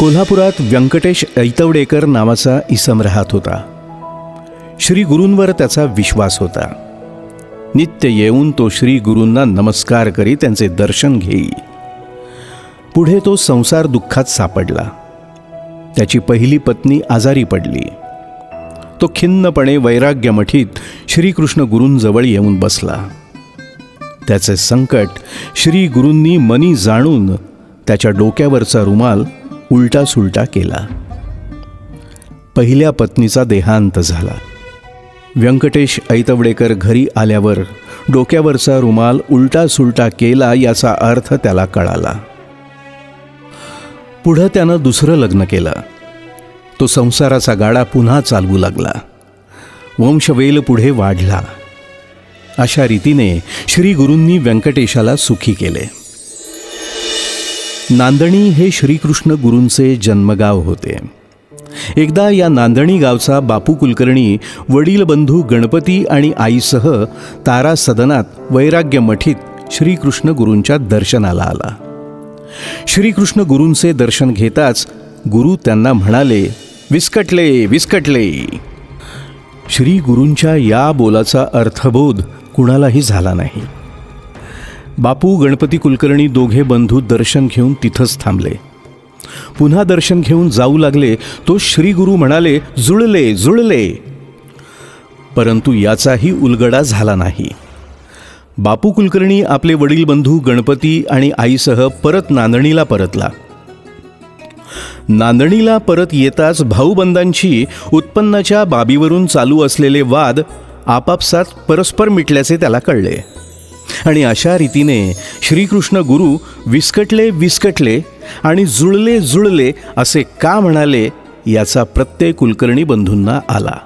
कोल्हापुरात व्यंकटेश ऐतवडेकर नावाचा इसम राहत होता. श्री गुरूंवर त्याचा विश्वास होता. नित्य येऊन तो श्री गुरूंना नमस्कार करी त्यांचे दर्शन घेई. पुढे तो संसार दुःखात सापडला. त्याची पहिली पत्नी आजारी पडली. तो खिन्नपणे वैराग्यमठीत श्रीकृष्ण गुरूंजवळ येऊन बसला. त्याचे संकट श्री गुरूंनी मनी जाणून त्याच्या डोक्यावरचा रुमाल उलटासुलटा केला. पहिल्या पत्नीचा देहांत झाला. व्यंकटेश ऐतवडेकर घरी आल्यावर डोक्यावरचा रुमाल उलटा सुलटा केला याचा अर्थ त्याला कळाला. पुढं त्यानं दुसरं लग्न केलं. तो संसाराचा गाडा पुन्हा चालवू लागला. वंशवेल पुढे वाढला. अशा रीतीने श्री गुरूंनी व्यंकटेशाला सुखी केले. नांदणी हे श्रीकृष्ण गुरूंचे जन्मगाव होते. एकदा या नांदणी गावचा बापू कुलकर्णी वडील बंधू गणपती आणि आईसह तारा सदनात वैराग्य मठीत श्रीकृष्ण गुरूंच्या दर्शनाला आला. श्रीकृष्ण गुरूंचे दर्शन घेताच गुरु त्यांना म्हणाले विस्कटले विस्कटले. श्री गुरूंच्या या बोलाचा अर्थबोध कुणालाही झाला नाही. बापू गणपती कुलकर्णी दोघे बंधू दर्शन घेऊन तिथंच थांबले. पुन्हा दर्शन घेऊन जाऊ लागले तो श्री गुरु म्हणाले जुळले जुळले. परंतु याचाही उलगडा झाला नाही. बापू कुलकर्णी आपले वडील बंधू गणपती आणि आईसह परत नांदणीला परतला. नांदणीला परत येताच भाऊबंदांची उत्पन्नाच्या बाबीवरून चालू असलेले वाद आपापसात परस्पर मिटल्याचे त्याला कळले. आणि अशा रीतीने श्रीकृष्ण गुरु विस्कटले विस्कटले आणि जुळले जुळले असे का म्हणाले याचा प्रत्यय कुलकर्णी बंधूंना आला.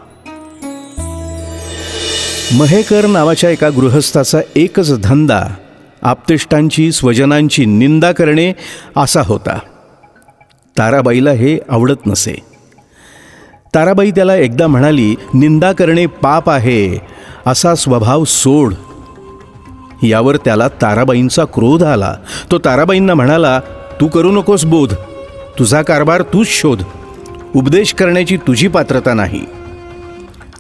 महेकर नावाच्या एका गृहस्थाचा एकच धंदा आप्तेष्टांची स्वजनांची निंदा करणे असा होता. ताराबाईला हे आवडत नसे. ताराबाई त्याला एकदा म्हणाली निंदा करणे पाप आहे असा स्वभाव सोड यावर त्याला ताराबाईंचा क्रोध आला. तो ताराबाईंना म्हणाला तू करू नकोस बोध. तुझा कारभार तूच शोध. उपदेश करण्याची तुझी पात्रता नाही.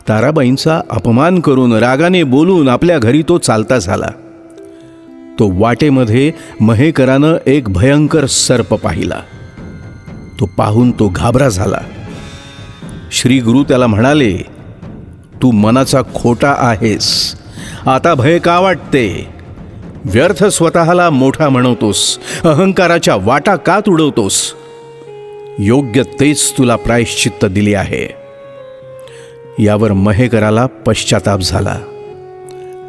ताराबाईंचा अपमान करून रागाने बोलून आपल्या घरी तो चालता झाला. तो वाटेमध्ये महेकरानं एक भयंकर सर्प पाहिला. तो पाहून तो घाबरा झाला. श्री गुरु त्याला म्हणाले तू मनाचा खोटा आहेस. आता भय का वाटते? व्यर्थ स्वतःला मोठा म्हणवतोस. अहंकाराच्या वाटा का तुडवतोस? योग्य तेच तुला प्रायश्चित्त दिली आहे. यावर महेकराला पश्चाताप झाला.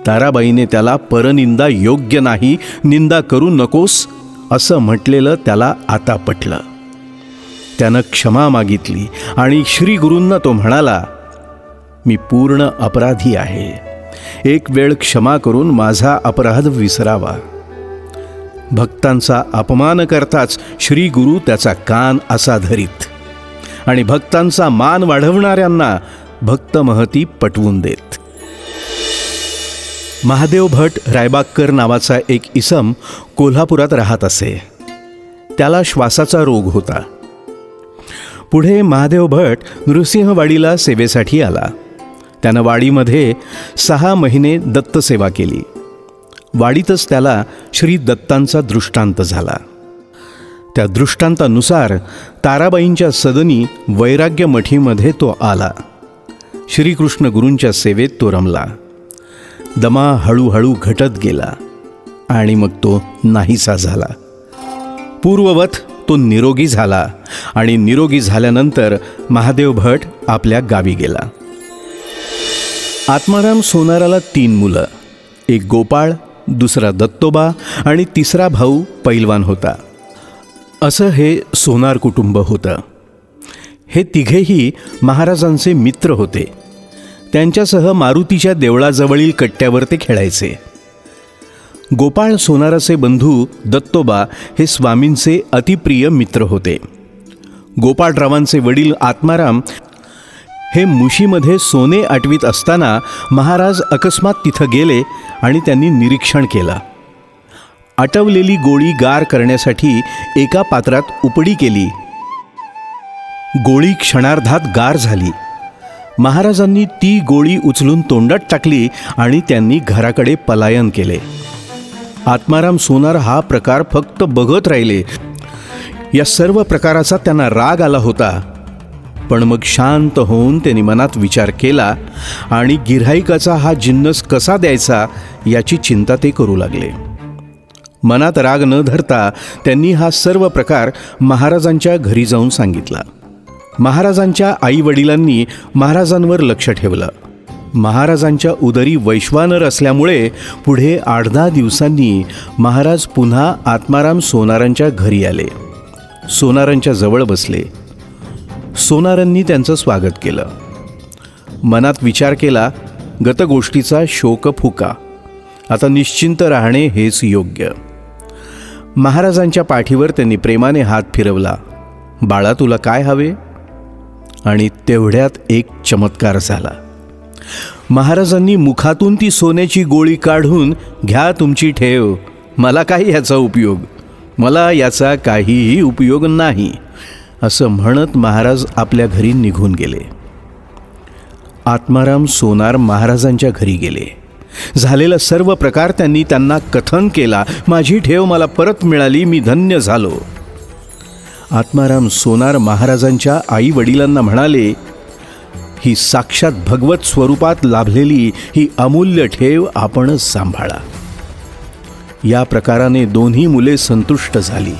ताराबाईने त्याला परनिंदा योग्य नाही निंदा करू नकोस असं म्हटलेलं त्याला आता पटलं. त्यानं क्षमा मागितली आणि श्रीगुरूंना तो म्हणाला मी पूर्ण अपराधी आहे. एक वेळ क्षमा करून माझा अपराध विसरावा. भक्तांचा अपमान करताच श्री गुरु त्याचा कान असा धरीत आणि भक्तांचा मान वाढवणाऱ्यांना भक्त महती पटवून देत. महादेव भट रायबागकर नावाचा एक इसम कोल्हापुरात राहत असे. त्याला श्वासाचा रोग होता. पुढे महादेव भट नृसिंहवाडीला सेवेसाठी आला. त्यानं वाडीमध्ये सहा महिने दत्तसेवा केली. वाडीतच त्याला श्री दत्तांचा दृष्टांत झाला. त्या दृष्टांतानुसार ताराबाईंच्या सदनी वैराग्य मठीमध्ये तो आला. श्रीकृष्ण गुरूंच्या सेवेत तो रमला. दमा हळूहळू घटत गेला आणि मग तो नाहीसा झाला. पूर्ववत तो निरोगी झाला आणि निरोगी झाल्यानंतर महादेव भट आपल्या गावी गेला. आत्माराम सोनाराला तीन मुलं. एक गोपाळ दुसरा दत्तोबा आणि तिसरा भाऊ पैलवान होता. असं हे सोनार कुटुंब होतं. हे तिघेही महाराजांचे मित्र होते. त्यांच्यासह मारुतीच्या देवळाजवळील कट्ट्यावर ते खेळायचे. गोपाळ सोनाराचे बंधू दत्तोबा हे स्वामींचे अतिप्रिय मित्र होते. गोपाळरावांचे वडील आत्माराम हे मुशीमध्ये सोने आटवीत असताना महाराज अकस्मात तिथं गेले आणि त्यांनी निरीक्षण केलं. आटवलेली गोळी गार करण्यासाठी एका पात्रात उपडी केली. गोळी क्षणार्धात गार झाली. महाराजांनी ती गोळी उचलून तोंडात टाकली आणि त्यांनी घराकडे पलायन केले. आत्माराम सोनार हा प्रकार फक्त बघत राहिले. या सर्व प्रकाराचा त्यांना राग आला होता. पण मग शांत होऊन त्यांनी मनात विचार केला आणि गिऱ्हाईकाचा हा जिन्नस कसा द्यायचा याची चिंता ते करू लागले. मनात राग न धरता त्यांनी हा सर्व प्रकार महाराजांच्या घरी जाऊन सांगितला. महाराजांच्या आई वडिलांनी महाराजांवर लक्ष ठेवलं. महाराजांच्या उदरी वैश्वानर असल्यामुळे पुढे आठ दहा दिवसांनी महाराज पुन्हा आत्माराम सोनारांच्या घरी आले. सोनारांच्या जवळ बसले. सोनारांनी त्यांचं स्वागत केलं. मनात विचार केला गतगोष्टीचा शोक फुका. आता निश्चिंत राहणे हेच योग्य. महाराजांच्या पाठीवर त्यांनी प्रेमाने हात फिरवला बाळा तुला काय हवे? आणि तेवढ्यात एक चमत्कार झाला. महाराजांनी मुखातून ती सोन्याची गोळी काढून घ्या तुमची ठेव मला काही ह्याचा उपयोग. मला याचा काहीही उपयोग नाही. असं म्हणत महाराज आपल्या घरी निघून गेले. आत्माराम सोनार महाराजांच्या घरी गेले. झालेला सर्व प्रकार त्यांनी त्यांना कथन केला. माझी ठेव मला परत मिळाली मी धन्य झालो. आत्माराम सोनार महाराजांच्या आई वडिलांना म्हणाले ही साक्षात भगवत स्वरूपात लाभलेली ही अमूल्य ठेव आपणच सांभाळा. या प्रकाराने दोन्ही मुले संतुष्ट झाली.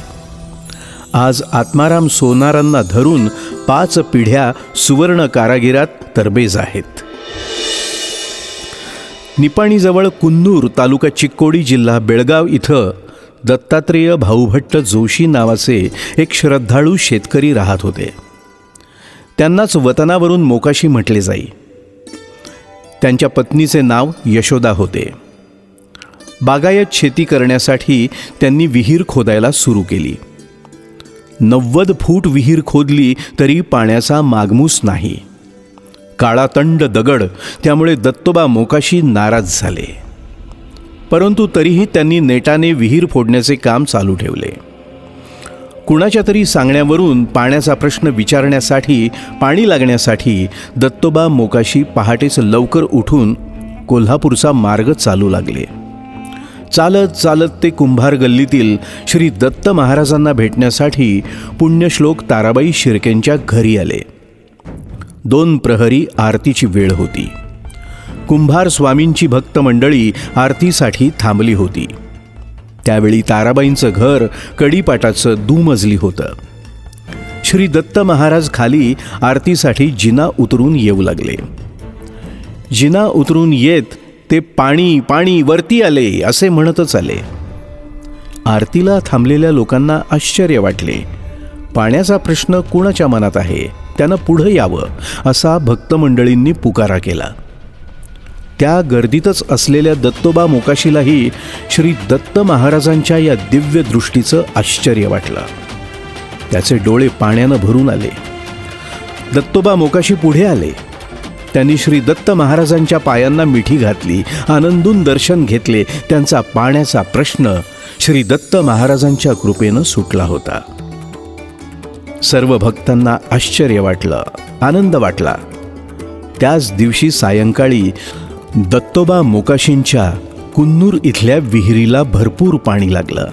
आज आत्माराम सोनारांना धरून पाच पिढ्या सुवर्ण कारागिरात तरबेज आहेत. निपाणीजवळ कुन्नूर तालुका चिक्कोडी जिल्हा बेळगाव इथं दत्तात्रेय भाऊभट्ट जोशी नावाचे एक श्रद्धाळू शेतकरी राहत होते. त्यांनाच वतनावरून मोकाशी म्हटले जाई. त्यांच्या पत्नीचे नाव यशोदा होते. बागायत शेती करण्यासाठी त्यांनी विहीर खोदायला सुरू केली. नव्वद फूट विहीर खोदली तरी पाण्याचा मागमूस नाही. काळातंड दगड त्यामुळे दत्तोबा मोकाशी नाराज झाले. परंतु तरीही त्यांनी नेटाने विहीर फोडण्याचे काम चालू ठेवले. कुणाच्या तरी सांगण्यावरून पाण्याचा प्रश्न विचारण्यासाठी पाणी लागण्यासाठी दत्तोबा मोकाशी पहाटेच लवकर उठून कोल्हापूरचा मार्ग चालू लागले. चालत चालत ते कुंभार गल्लीतील श्री दत्त महाराजांना भेटण्यासाठी पुण्यश्लोक ताराबाई शिर्केंच्या घरी आले. दोन प्रहरी आरतीची वेळ होती. कुंभार स्वामींची भक्त मंडळी आरतीसाठी थांबली होती. त्यावेळी ताराबाईंचं घर कडीपाटाचं दुमजली होतं. श्री दत्त महाराज खाली आरतीसाठी जिना उतरून येऊ लागले. जिना उतरून येत ते पाणी पाणी वरती आले असे म्हणतच आले. आरतीला थांबलेल्या लोकांना आश्चर्य वाटले. पाण्याचा प्रश्न कुणाच्या मनात आहे? त्यानं पुढं यावं असा भक्तमंडळींनी पुकारा केला. त्या गर्दीतच असलेल्या दत्तोबा मोकाशीलाही श्री दत्त महाराजांच्या या दिव्य दृष्टीचं आश्चर्य वाटलं. त्याचे डोळे पाण्यानं भरून आले. दत्तोबा मोकाशी पुढे आले. त्यांनी श्री दत्त महाराजांच्या पायांना मिठी घातली आनंदून दर्शन घेतले त्यांचा पाण्याचा प्रश्न श्री दत्त महाराजांच्या कृपेनं सुटला होता. सर्व भक्तांना आश्चर्य वाटलं आनंद वाटला. त्याच दिवशी सायंकाळी दत्तोबा मोकाशींच्या कुन्नूर इथल्या विहिरीला भरपूर पाणी लागलं.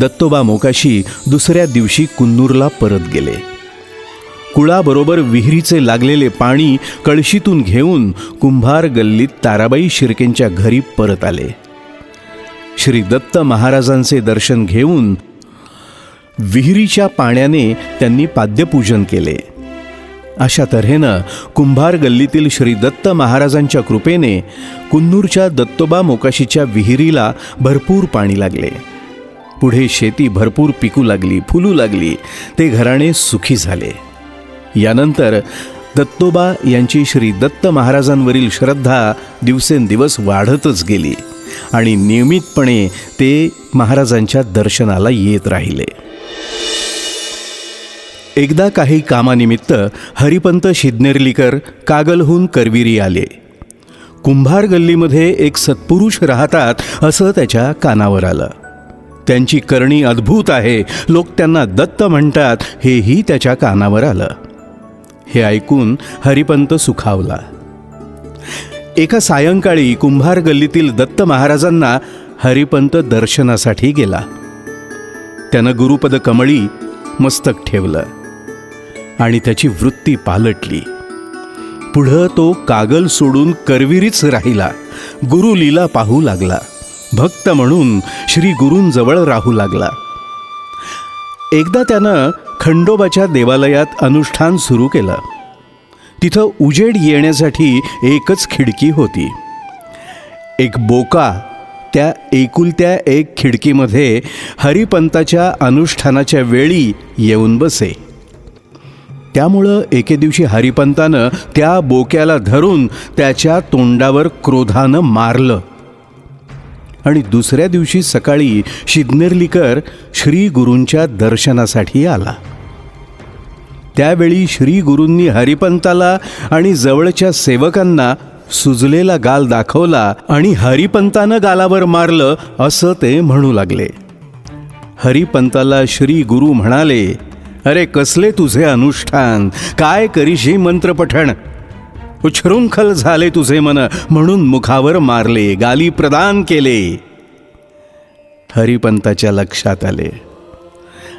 दत्तोबा मोकाशी दुसऱ्या दिवशी कुन्नूरला परत गेले. कुळाबरोबर विहिरीचे लागलेले पाणी कळशीतून घेऊन कुंभार गल्लीत ताराबाई शिर्केंच्या घरी परत आले. श्री दत्त महाराजांचे दर्शन घेऊन विहिरीच्या पाण्याने त्यांनी पाद्यपूजन केले. अशा तऱ्हेनं कुंभार गल्लीतील श्री दत्त महाराजांच्या कृपेने कुन्नूरच्या दत्तोबा मोकाशीच्या विहिरीला भरपूर पाणी लागले. पुढे शेती भरपूर पिकू लागली फुलू लागली ते घराणे सुखी झाले. यानंतर दत्तोबा यांची श्री दत्त महाराजांवरील श्रद्धा दिवसेंदिवस वाढतच गेली आणि नियमितपणे ते महाराजांच्या दर्शनाला येत राहिले. एकदा काही कामानिमित्त हरिपंत शिदनेर्लीकर कागलहून करविरी आले. कुंभार गल्लीमध्ये एक सत्पुरुष राहतात असं त्याच्या कानावर आलं. त्यांची करणी अद्भुत आहे लोक त्यांना दत्त म्हणतात हेही त्याच्या कानावर आलं. हे ऐकून हरिपंत सुखावला. एका सायंकाळी कुंभार गल्लीतील दत्त महाराजांना हरिपंत दर्शनासाठी गेला. त्यानं गुरुपद कमळी मस्तक ठेवलं आणि त्याची वृत्ती पालटली. पुढं तो कागल सोडून करविरीच राहिला. गुरु लीला पाहू लागला. भक्त म्हणून श्री गुरूंजवळ राहू लागला. एकदा त्यानं खंडोबाच्या देवालयात अनुष्ठान सुरू केलं. तिथं उजेड येण्यासाठी एकच खिडकी होती. एक बोका त्या एकुलत्या एक खिडकीमध्ये हरिपंताच्या अनुष्ठानाच्या वेळी येऊन बसे. त्यामुळं एके दिवशी हरिपंतानं त्या बोक्याला धरून त्याच्या तोंडावर क्रोधानं मारलं. आणि दुसऱ्या दिवशी सकाळी शिदनेरलीकर श्री गुरूंच्या दर्शनासाठी आला. त्यावेळी श्री गुरूंनी हरिपंताला आणि जवळच्या सेवकांना सुजलेला गाल दाखवला आणि हरिपंतानं गालावर मारलं असं ते म्हणू लागले. हरिपंताला श्री गुरु म्हणाले अरे कसले तुझे अनुष्ठान? काय करीशी मंत्रपठण? उच्छृंखल झाले तुझे मन म्हणून मुखावर मारले गाली प्रदान केले. हरिपंताच्या लक्षात आले.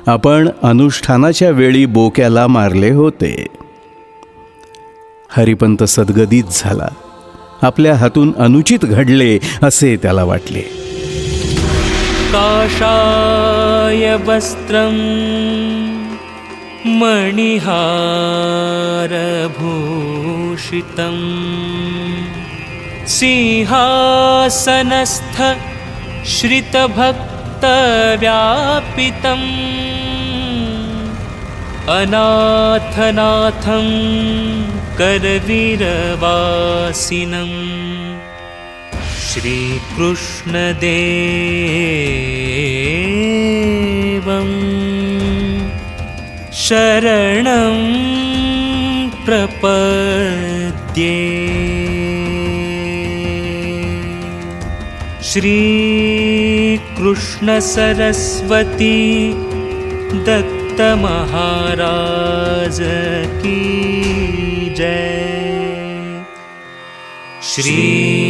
आपण अनुष्ठानाच्या वेळी बोक्याला मारले होते. हरिपंत सद्गदित झाला. आपल्या हातून अनुचित घडले असे त्याला वाटले. काशाय वस्त्रं मणिहारभूषितं सिंहासनस्थ श्रितभक्तव्यापितम्। अनाथनाथं करवीरवासिनम्। श्रीकृष्णदेवं शरणं प्रपद्ये। श्रीकृष्णसरस्वती दत्तमहाराज की जय। श्री